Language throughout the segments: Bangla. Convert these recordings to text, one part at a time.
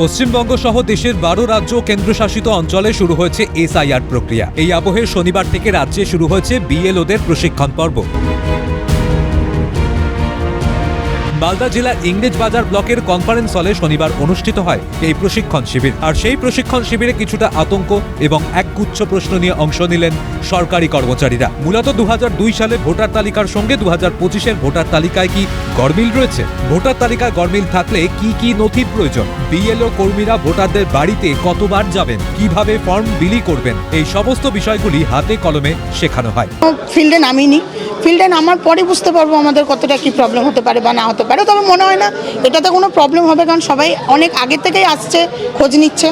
পশ্চিমবঙ্গ সহ দেশের বারো রাজ্য কেন্দ্রশাসিত অঞ্চলে শুরু হয়েছে এসআইআর প্রক্রিয়া। এই আবহে শনিবার থেকে রাজ্যে শুরু হয়েছে বিএলওদের প্রশিক্ষণ পর্ব। মালদা জেলার ইংরেজ বাজার ব্লকের কনফারেন্স হলে শনিবার অনুষ্ঠিত হয় এই প্রশিক্ষণ শিবির। আর সেই প্রশিক্ষণ শিবিরে কিছুটা আতঙ্ক এবং একগুচ্ছ প্রশ্ন নিয়ে অংশ নিলেন সরকারি কর্মচারীরা। মূলত দুহাজার দুই সালে ভোটার তালিকার সঙ্গে দু হাজার পঁচিশের ভোটার তালিকায় কি গরমিল রয়েছে? ভোটার তালিকায় গরমিল থাকলে কি কি নথির প্রয়োজন? বিএলও কর্মীরা ভোটারদের বাড়িতে কতবার যাবেন? কীভাবে ফর্ম বিলি করবেন? এই সমস্ত বিষয়গুলি হাতে কলমে শেখানো হয়। ফিল্ডে নামিনি। ফিল্ডে নামার পরে বুঝতে পারব আমাদের কতটা কি প্রবলেম হতে পারে বা না হতে পারে। তবে মনে হয় না। এটাতে কোনো প্রবলেম হবে কারণ সবাই অনেক আগে থেকেই আসছে খোঁজ নিচ্ছে।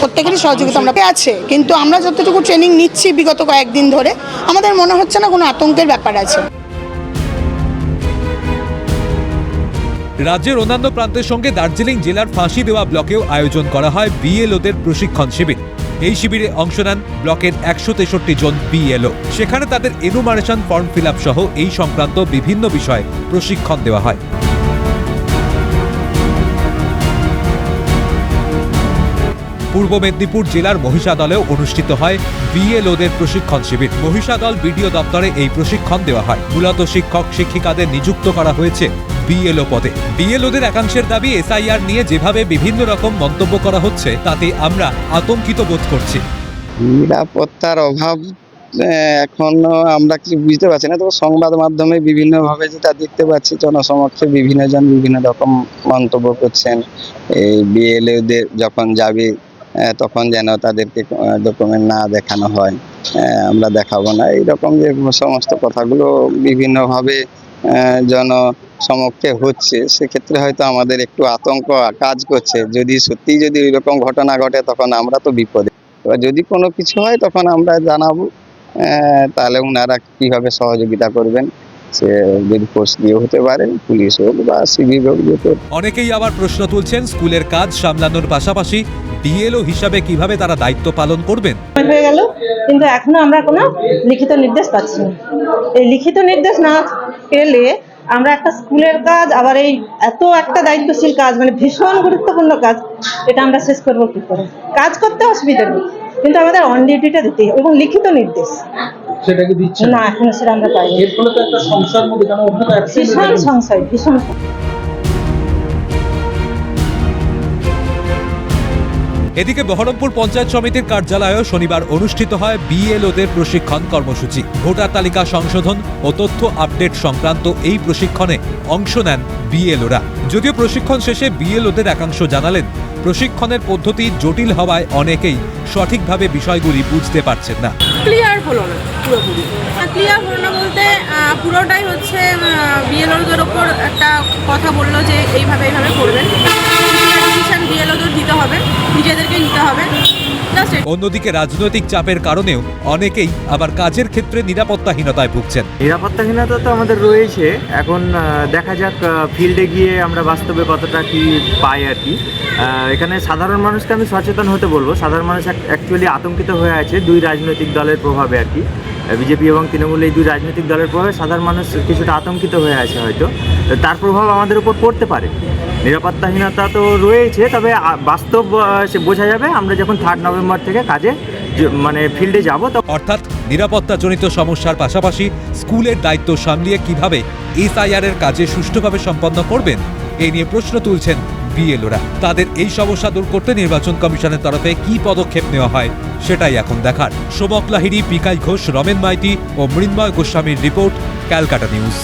প্রত্যেকেরই সহযোগিতা আমরা আছে। কিন্তু আমরা যতটুকু ট্রেনিং নিচ্ছি বিগত কয়েকদিন ধরে আমাদের মনে হচ্ছে না কোনো আতঙ্কের ব্যাপার আছে। রাজ্যের অন্যান্য প্রান্তের সঙ্গে দার্জিলিং জেলার ফাঁসি দেওয়া ব্লকেও আয়োজন করা হয় বিএলওদের প্রশিক্ষণ শিবির। এই শিবিরে অংশ নেন ব্লকের একশো তেষট্টি জন বিএলও। সেখানে তাদের এনুমারেশন ফর্ম ফিল সহ এই সংক্রান্ত বিভিন্ন বিষয়ে প্রশিক্ষণ দেওয়া হয়। পূর্ব মেদিনীপুর জেলার মহিষাদলেও অনুষ্ঠিত হয় বিএলওদের প্রশিক্ষণ শিবির। মহিষাদল বিডিও দপ্তরে এই প্রশিক্ষণ দেওয়া হয়। মূলত শিক্ষক শিক্ষিকাদের নিযুক্ত করা হয়েছে বিএলও পদে। বিএলওদের একাংশের দাবি, এসআইআর নিয়ে যেভাবে বিভিন্ন রকম মন্তব্য করা হচ্ছে, তাতে আমরা আতঙ্কিত বোধ করছি। নিরাপত্তার অভাব এখনও আমরা কিছু বুঝতে পারছি না। তবে সংবাদ মাধ্যমে বিভিন্নভাবে যেটা দেখতে পাচ্ছি, জনসমক্ষে বিভিন্ন জন বিভিন্ন রকম মন্তব্য করছেন। এই বিএলএদের যখন যাবে তখন যেন তাদেরকে ডকুমেন্ট না দেখানো হয়। আমরা দেখাবো না। এইরকম যে সমস্ত কথাগুলো বিভিন্নভাবে আহ, জনসমক্ষে হচ্ছে সেক্ষেত্রে হয়তো আমাদের একটু আতঙ্ক কাজ করছে। যদি সত্যিই যদি ওইরকম ঘটনা ঘটে তখন আমরা তো বিপদে। এবার যদি কোনো কিছু হয় তখন আমরা জানাব। তাহলে ওনারা কীভাবে সহযোগিতা করবেন সে যদি পোস্ট দিয়ে হতে পারে পুলিশ হোক বা সিভিল হোক। অনেকেই আবার প্রশ্ন তুলছেন স্কুলের কাজ সামলানোর পাশাপাশি বিএলও হিসাবে কীভাবে তারা দায়িত্ব পালন করবেন? হয়ে গেল কিন্তু এখনও আমরা কোনো লিখিত নির্দেশ পাচ্ছি না। এই লিখিত নির্দেশ না পেলে আমরা একটা স্কুলের কাজ আবার এই এত একটা দায়িত্বশীল কাজ মানে ভীষণ গুরুত্বপূর্ণ কাজ এটা আমরা শেষ করব কি করে? কাজ করতে অসুবিধা নেই কিন্তু আমাদের অন ডিউটিটা দিতে এবং লিখিত নির্দেশ। সেটা কি দিচ্ছে না এখনও সেটা আমরা পাইনি। এর ফলে তো একটা সংসার মধ্যে ভীষণ সংশয় ভীষণ এদিকে বহরমপুর পঞ্চায়েত সমিতির কার্যালয়েও শনিবার অনুষ্ঠিত হয় বিএলওদের প্রশিক্ষণ কর্মসূচি। ভোটার তালিকা সংশোধন ও তথ্য আপডেট সংক্রান্ত এই প্রশিক্ষণে অংশ নেন বিএলওরা। যদিও প্রশিক্ষণ শেষে বিএলওদের একাংশ জানালেন প্রশিক্ষণের পদ্ধতি জটিল হওয়ায় অনেকেই সঠিকভাবে বিষয়গুলি বুঝতে পারছেন না। ক্লিয়ার হলো না পুরোপুরি। ক্লিয়ার হলো না বলতে পুরোটাই হচ্ছে বিএলওদের ওপর একটা কথা বলল যে এইভাবে এইভাবে করবেন। বিএলওদের হবে নিজেদেরকে নিতে হবে। অন্যদিকে রাজনৈতিক চাপের কারণেও অনেকেই আবার কাজের ক্ষেত্রে নিরাপত্তাহীনতায় ভুগছেন। নিরাপত্তাহীনতা তো আমাদের রয়েছে। এখন দেখা যাক ফিল্ডে গিয়ে আমরা বাস্তবে কতটা কি পাই আর কি। এখানে সাধারণ মানুষকে আমি সচেতন হতে বলব। সাধারণ মানুষ অ্যাকচুয়ালি আতঙ্কিত হয়ে আছে দুই রাজনৈতিক দলের প্রভাবে আর কি। বিজেপি এবং তৃণমূল এই দুই রাজনৈতিক দলের প্রভাবে সাধারণ মানুষ কিছুটা আতঙ্কিত হয়ে আছে হয়তো। তো তার প্রভাব আমাদের উপর পড়তে পারে। নিরাপত্তাহীনতা তো রয়েছে, তবে বাস্তব সে বোঝা যাবে। আমরা যখন থার্ড নভেম্বর থেকে কাজে মানে ফিল্ডে যাব তখন অর্থাৎ নিরাপত্তাজনিত সমস্যার পাশাপাশি স্কুলের দায়িত্ব সামলিয়ে কীভাবে এসআইআর এর কাজে সুষ্ঠুভাবে সম্পন্ন করবেন, এই নিয়ে প্রশ্ন তুলছেন বিএলওরা। তাদের এই সমস্যা দূর করতে নির্বাচন কমিশনের তরফে কি পদক্ষেপ নেওয়া হয়, সেটাই এখন দেখার। সোমক লাহিড়ি, পিকাই ঘোষ, রমেন মাইতি ও মৃন্ময় গোস্বামীর রিপোর্ট, ক্যালকাটা নিউজ।